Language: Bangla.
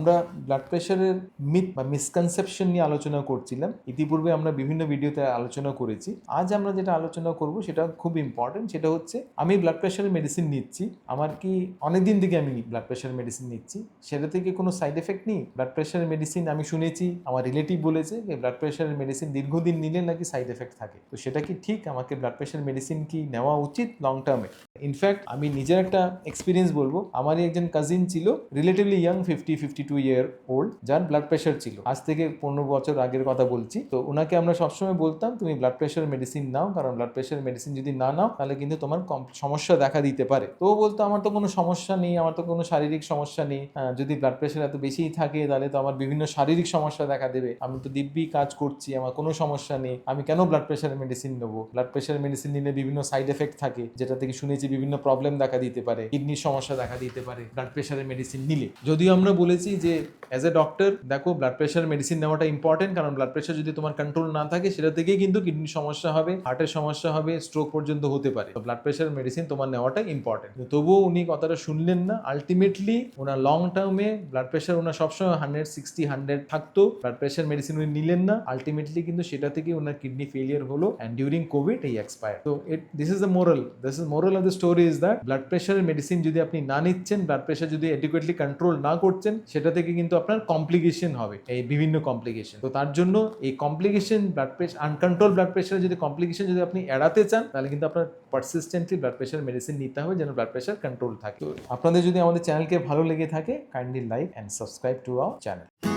আমরা ব্লাড প্রেশারের মিথ বা মিসকনসেপশন নিয়ে আলোচনা করছিলাম। ইতিপূর্বে আমরা বিভিন্ন ভিডিওতে আলোচনা করেছি। আজ আমরা যেটা আলোচনা করব, সেটা খুব ইম্পর্টেন্ট সেটা হচ্ছে আমি ব্লাড প্রেশারের মেডিসিন নিচ্ছি। আমার কি অনেক দিন থেকে আমি ব্লাড প্রেশারের মেডিসিন নিচ্ছি? সেটা থেকে কোনো সাইড এফেক্ট নেই? ব্লাড প্রেশারের মেডিসিন আমি শুনেছি, আমার রিলেটিভ বলেছে যে ব্লাড প্রেশারের মেডিসিন দীর্ঘদিন নিলে নাকি সাইড এফেক্ট থাকে। তো সেটা কি ঠিক? আমাকে ব্লাড প্রেশার মেডিসিন কি নেওয়া উচিত লং টার্মে ইনফ্যাক্ট আমি নিজের একটা এক্সপিরিয়েন্স বলব। আমারই একজন কাজিন ছিল relatively young fifty fifty two year old যার ব্লাড প্রেশার ছিল। আজ থেকে পনেরো বছর আগের কথা বলছি। তো ওনাকে আমরা সবসময় বলতাম, তুমি ব্লাড প্রেশার মেডিসিন নাও, কারণ ব্লাড প্রেশার মেডিসিন যদি না নাও, তাহলে কিন্তু তোমার সমস্যা দেখা দিতে পারে। তো বলতো, আমার তো কোনো সমস্যা নেই, আমার তো কোনো শারীরিক সমস্যা নেই। যদি ব্লাড প্রেশার এত বেশিই থাকে, তাহলে তো আমার বিভিন্ন শারীরিক সমস্যা দেখা দেবে। আমি তো দিব্যি কাজ করছি, আমার কোনো সমস্যা নেই। আমি কেন ব্লাড প্রেশার মেডিসিন নেব? ব্লাড প্রেশার মেডিসিন নিলে বিভিন্ন সাইড এফেক্ট থাকে, যেটা থেকে শুনেছি বিভিন্ন প্রবলেম দেখা দিতে পারে কিডনির সমস্যা দেখা দিতে পারে ব্লাড প্রেশারের মেডিসিন নিলে। যদিও আমরা বলেছি যে অ্যাজ এ ডক্টর দেখো ব্লাড প্রেশার মেডিসিন নেওয়াটা ইম্পর্টেন্ট কারণ ব্লাড প্রেশার যদি তোমার কন্ট্রোল না থাকে, সেটা থেকেই কিন্তু কিডনির সমস্যা হবে হার্টের সমস্যা হবে স্ট্রোক পর্যন্ত হতে পারে। তো ব্লাড প্রেশার মেডিসিন তোমার নেওয়াটা ইম্পর্টেন্ট তবুও উনি কথাটা শুনলেন না। আলটিমেটলি ওনার লং টার্মে ব্লাড প্রেশার ওনার সবসময় হান্ড্রেড সিক্সটি হান্ড্রেড থাকতো। ব্লাড প্রেশার মেডিসিন উনি নিলেন না। আলটিমেটলি কিন্তু সেটা থেকে ওনার কিডনি ফেলিয়ার হলো অ্যান্ড ডিউরিং কোভিড এই এক্সপায়ার তো it this is the moral this is moral of the story is that blood প্রেশারের মেডিসিন যদি আপনি না নিচ্ছেন ব্লাড প্রেশার যদি এডুকেটলি কন্ট্রোল না করছেন, সেটা থেকে কিন্তু আপনার কমপ্লিকেশন হবে, এই বিভিন্ন কমপ্লিকেশন তো তার জন্য এই complication blood pressure uncontrol blood প্রেশারে যদি কমপ্লিকেশন যদি আপনি এড়াতে চান, তাহলে কিন্তু আপনার পারসিস্টেন্টলি ব্লাড প্রেশার মেডিসিন নিতে হবে যেন ব্লাড প্রেশার কন্ট্রোল থাকে। আপনাদের যদি আমাদের চ্যানেলকে ভালো লেগে থাকে kindly like and subscribe to our channel